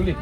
Tuli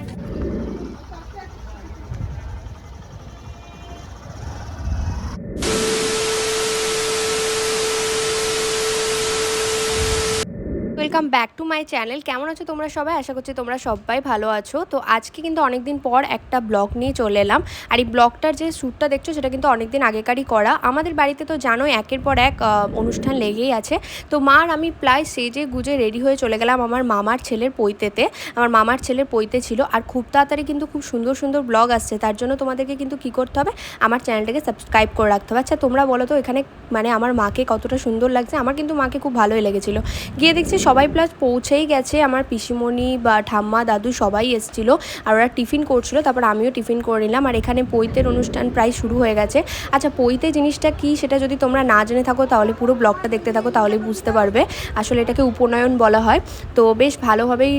welcome back to my channel কেমন আছো তোমরা সবাই? আশা করছি তোমরা সবাই ভালো আছো। তো আজকে কিন্তু অনেকদিন পর একটা ব্লগ নিয়ে চলে এলাম। আর এই ব্লগটার যে শ্যুটটা দেখছ, সেটা কিন্তু অনেকদিন আগেকারই করা। আমাদের বাড়িতে তো জানোই, একের পর এক অনুষ্ঠান লেগেই আছে। তো মা আর আমি প্রায় সেজে গুজে রেডি হয়ে চলে গেলাম আমার মামার ছেলের পৈতেতে। আমার মামার ছেলের পৈতে ছিল। আর খুব তাড়াতাড়ি কিন্তু খুব সুন্দর সুন্দর ব্লগ আসছে। তার জন্য তোমাদেরকে কিন্তু কী করতে হবে? আমার চ্যানেলটাকে সাবস্ক্রাইব করে রাখতে হবে। আচ্ছা তোমরা বলো তো, এখানে মানে আমার মাকে কতটা সুন্দর লাগছে? আমার কিন্তু মাকে খুব ভালোই লেগেছিলো। গিয়ে দেখছি সবাই প্লাস পৌঁছেই গেছে। আমার পিসিমণি বা ঠাম্মা, দাদু সবাই এসেছিল আর ওরা টিফিন করছিল, তারপর আমিও টিফিন করে নিলাম। আর এখানে পৈতের অনুষ্ঠান প্রায় শুরু হয়ে গেছে। আচ্ছা পৈতে জিনিসটা কি সেটা যদি তোমরা না জেনে থাকো, তাহলে পুরো ব্লগটা দেখতে থাকো, তাহলে বুঝতে পারবে। আসলে এটাকে উপনয়ন বলা হয়। তো বেশ ভালোভাবেই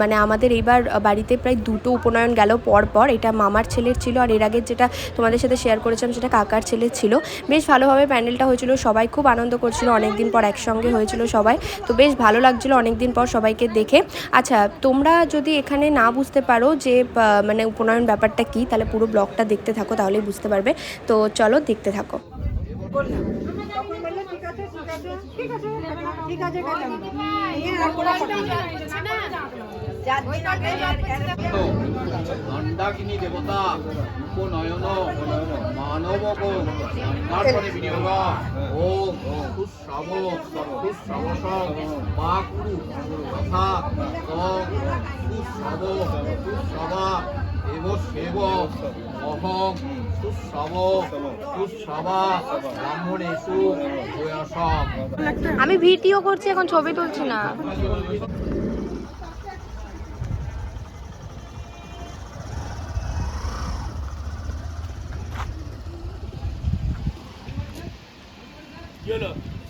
মানে আমাদের এইবার বাড়িতে প্রায় দুটো উপনয়ন গেল পর পর এটা মামার ছেলের ছিল আর এর আগের যেটা তোমাদের সাথে শেয়ার করেছিলাম, সেটা কাকার ছেলের ছিল। বেশ ভালোভাবে প্যান্ডেলটা হয়েছিল, সবাই খুব আনন্দ করছিল, অনেকদিন পর একসঙ্গে হয়েছিল সবাই। তো বেশ ভালো লাগছিল অনেকদিন পর সবাইকে দেখে। আচ্ছা তোমরা যদি এখানে না বুঝতে পারো যে মানে উপনয়ন ব্যাপারটা কি, তাহলে পুরো ব্লগটা দেখতে থাকো, তাহলেই বুঝতে পারবে। তো চলো দেখতে থাকো। তখন বলল, ঠিক আছে ঠিক আছে ঠিক আছে ঠিক আছে গেলাম দণ্ডাকিনী দেবতা, উপনয়ন মানব তারপরে বিনিয়োগ ও সুশ্রাব সুশ্রাবস বাকুরু তথা সুশ্রাব সুশ্রাবা এব সেব অহং সুশ্রাব সুশ্রাবা ব্রাহ্মণেষু বয়সম। আমি ভিডিও করছি এখন ছবি তুলছি না।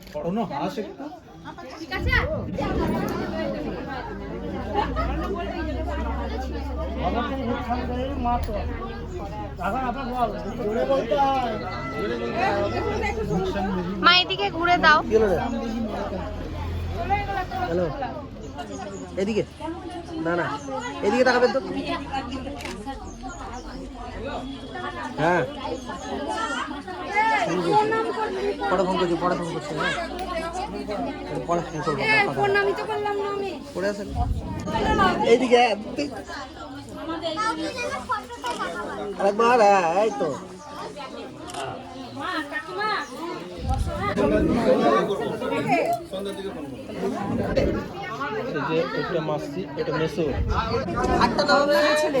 বের করে দাও। মা এদিকে ঘুরে দাও। হ্যালো। এদিকে। না না। এদিকে তাকাবেন তো। হ্যাঁ। পরে ফোন করছি পরে ফোন করছি হ্যাঁ? একটু পরে ফোন করব পরে আসেন এইদিকে হ্যাঁ এই তো। এটা মাসি এটা মেসো। আটটা দাও না ছেলে।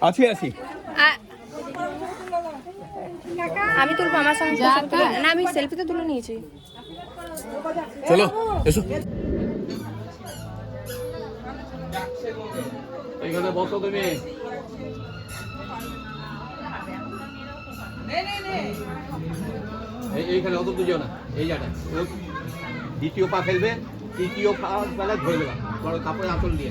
আছি আছি। আমি তুলবো আমার সঙ্গে না আমি সেলফিতে তুলে নিয়েছি। চলো এসো। এইখানে বসো তুমি। এই- এইখানে অত দুজন না। এই জায়গাটা দ্বিতীয় পা ফেলবে তৃতীয় পা বেলা ধরে দেবা। বড় কাপড়ে আঁচল দিয়ে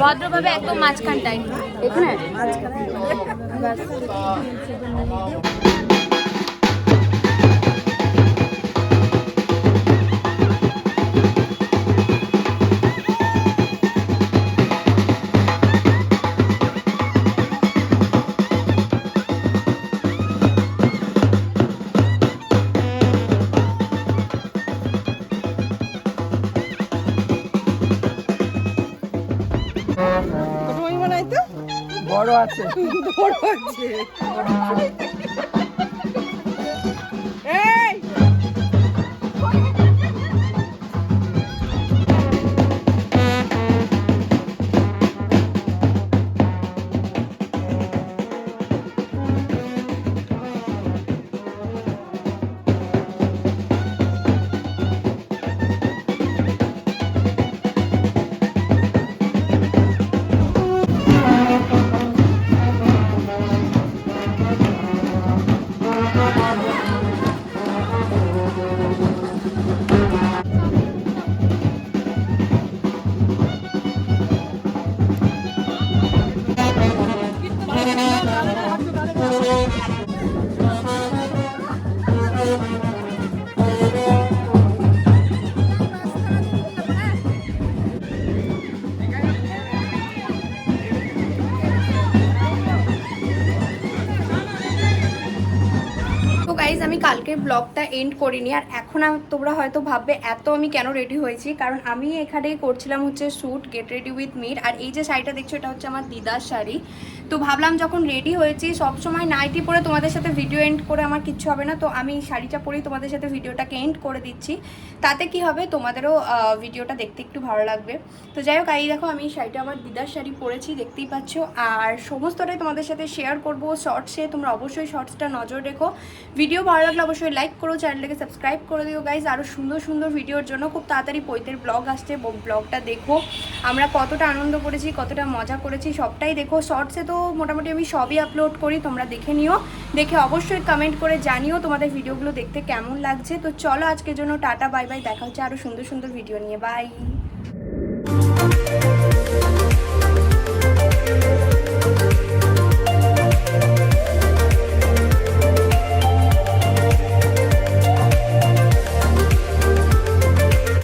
ভদ্রভাবে একদম মাঝখানটায়। এখানে? আছে। বড় এই আমি কালকের ব্লগটা এন্ড করিনি, আর এখন তোমরা হয়তো ভাববে, এত আমি কেন রেডি হয়েছি? কারণ আমি এখানে করছিলাম হচ্ছে shoot get ready with Mir আর এই যে শাড়িটা দেখছ, এটা হচ্ছে আমার দিদার শাড়ি। তো ভাবলাম যখন রেডি হয়েছি সবসময় নাইটি পরে তোমাদের সাথে ভিডিও এন্ড করে আমার কিচ্ছু হবে না। তো আমি শাড়িটা পরেই তোমাদের সাথে ভিডিওটাকে এন্ড করে দিচ্ছি। তাতে কি হবে, তোমাদেরও ভিডিওটা দেখতে একটু ভালো লাগবে। তো যাই হোক, এই দেখো, আমি শাড়িটা আমার দিদার শাড়ি পরেছি, দেখতেই পাচ্ছ। আর সমস্তটাই তোমাদের সাথে শেয়ার করব। শর্টসে তোমরা অবশ্যই শর্টসটা নজর রেখো। ভিডিও ভালো লাগলে অবশ্যই লাইক করো চ্যানেলটাকে সাবস্ক্রাইব করে দিও গাইজ আরও সুন্দর সুন্দর ভিডিওর জন্য খুব তাড়াতাড়ি পৈতের ব্লগ আসছে ব্লগটা দেখো। আমরা কতটা আনন্দ করেছি, কতটা মজা করেছি, সবটাই দেখো। শর্টসে তো মোটামুটি আমি সবই আপলোড করি, তোমরা দেখে নিও। দেখে অবশ্যই কমেন্ট করে জানিও তোমাদের ভিডিওগুলো দেখতে কেমন লাগছে। তো চলো আজকের জন্য টাটা বাই বাই দেখা হচ্ছে আরও সুন্দর সুন্দর ভিডিও নিয়ে। বাই